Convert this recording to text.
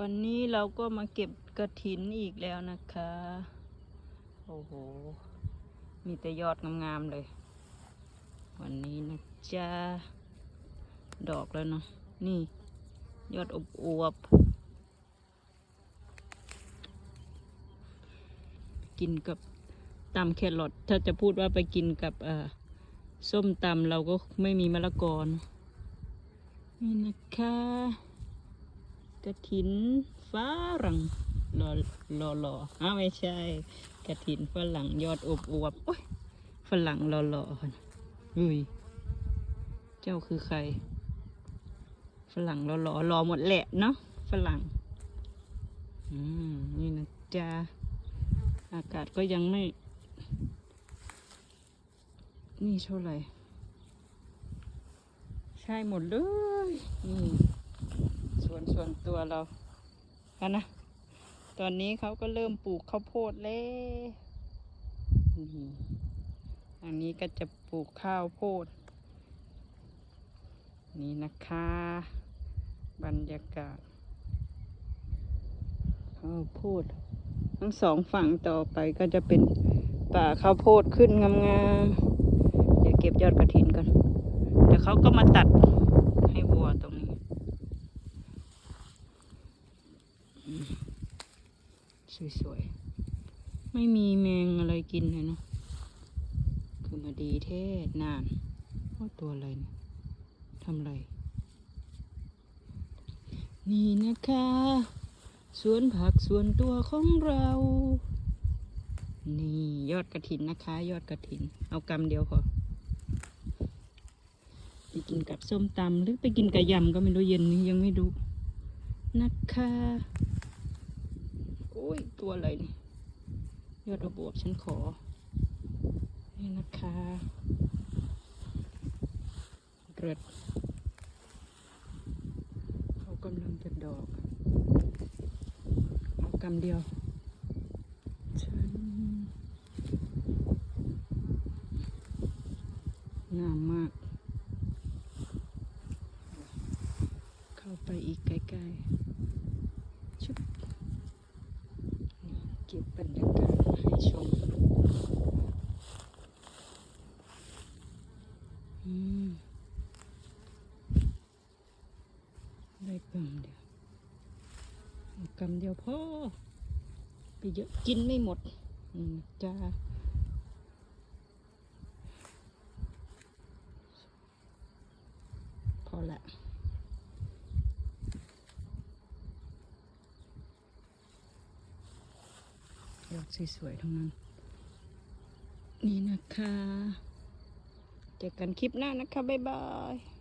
วันนี้เราก็มาเก็บกระถินอีกแล้วนะคะ โอ้โห มีแต่ยอดงามๆเลย วันนี้นะจ๊ะ ดอกแล้วเนาะ นี่ ยอดอบอวบ กินกับตำแครอทถ้าจะพูดว่าไปกินกับส้มตำเราก็ไม่มีมะละกอนนี่นะคะ กระถินฝรั่งรอรอรออ้าวไม่ใช่ กระถินฝรั่งยอดอบอวบโอ้ยฝรั่งรอรอคนอุ้ยเจ้าคือใคร ฝรั่งรอรอรอหมดแหละเนาะฝรั่ง อืมนี่นะจ๊ะอากาศก็ยังไม่ นี่เท่าไหร่ ใช่หมดเลย นี่ วนส่วนตัวเรากันนะ ตอนนี้เขาก็เริ่มปลูกข้าวโพดแล้วนี่อันนี้ก็จะปลูกข้าวโพด นี่นะคะ บรรยากาศข้าวโพด ทั้งสองฝั่งต่อไปก็จะเป็นป่าข้าวโพดขึ้นงามๆเดี๋ยวเก็บยอดกระถินก่อนเดี๋ยวเขาก็มาตัดให้วัวตรงนี้ สวยๆ ไม่มีแมงอะไรกินเลยเนาะคือมาดีเท่นานว่าตัวอะไรเนี่ยทำอะไร นี่นะคะ สวนผักสวนตัวของเรา นี่ยอดกระถินนะคะ ยอดกระถิน เอากำเดียวพอไปกินกับส้มตำหรือไปกินกับยำก็ไม่รู้เย็นนี้ยังไม่รู้นะคะ ยตัวอะไรนี่ยอดระบวบฉันขอ นี่นะคะเริดเขากำลังจะดอก เอากำเดียว ฉันงามมาก เข้าไปอีกใกล้ๆชุบ เก็บบรรยากาศให้ชมอืมได้กำเดียวเอากำเดียวพ่อไปเยอะกินไม่หมดอืมจ้าพอละ ยอดสวยๆทั้งนั้น นี่นะคะ เจอกันคลิปหน้านะคะ บ๊ายบาย